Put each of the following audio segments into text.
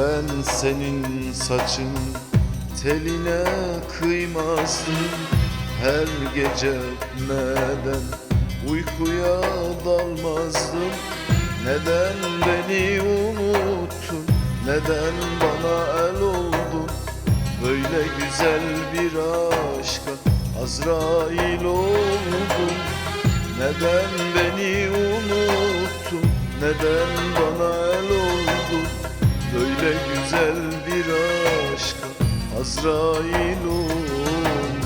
Ben senin saçın teline kıymazdım Her gece neden uykuya dalmazdım? Neden beni unuttun? Neden bana el oldun? Böyle güzel bir aşka Azrail oldun. Neden beni unuttun? Neden bana Böyle güzel bir aşka Azrail oldun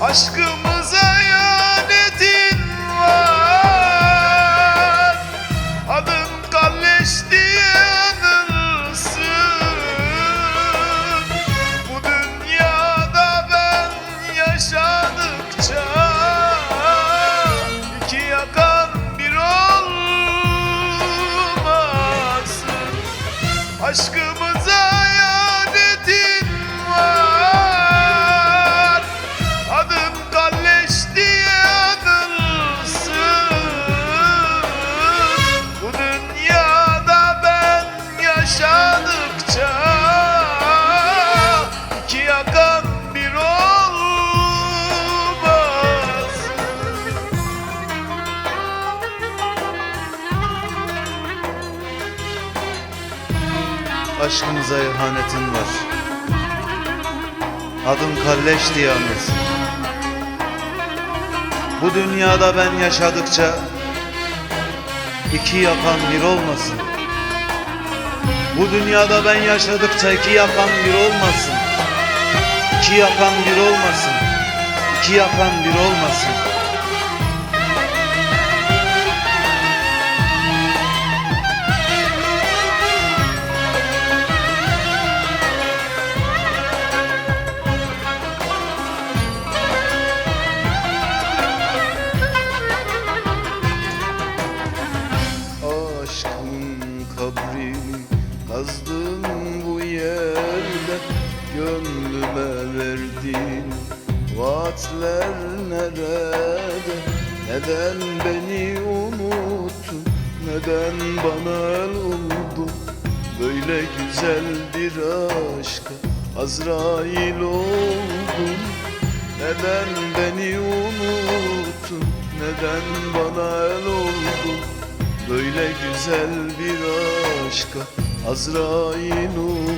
Aşkımıza yaşadıkça iki yakan bir olmaz. Aşkımıza ihanetin var. Adım kalleş diye anılsın Bu dünyada ben yaşadıkça iki yakan bir olmasın Bu dünyada ben yaşadıkça iki yakan bir olmasın. İki yakan bir olmasın. İki yakan bir olmasın kazdım bu yerde Gönlüme verdiğin vaatler nerede? Neden beni unuttun? Neden bana el oldun? Böyle güzel bir aşka Azrail oldun. Neden beni unuttun? Neden bana el oldun? Böyle güzel bir aşka Azrail oldun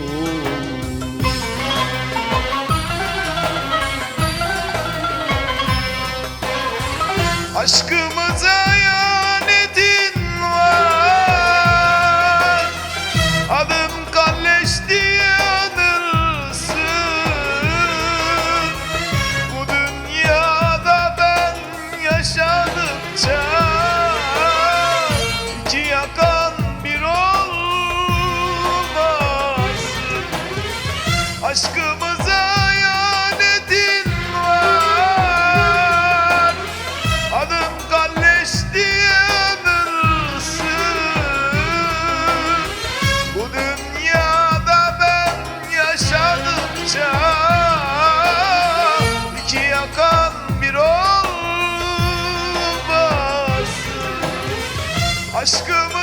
Aşkımı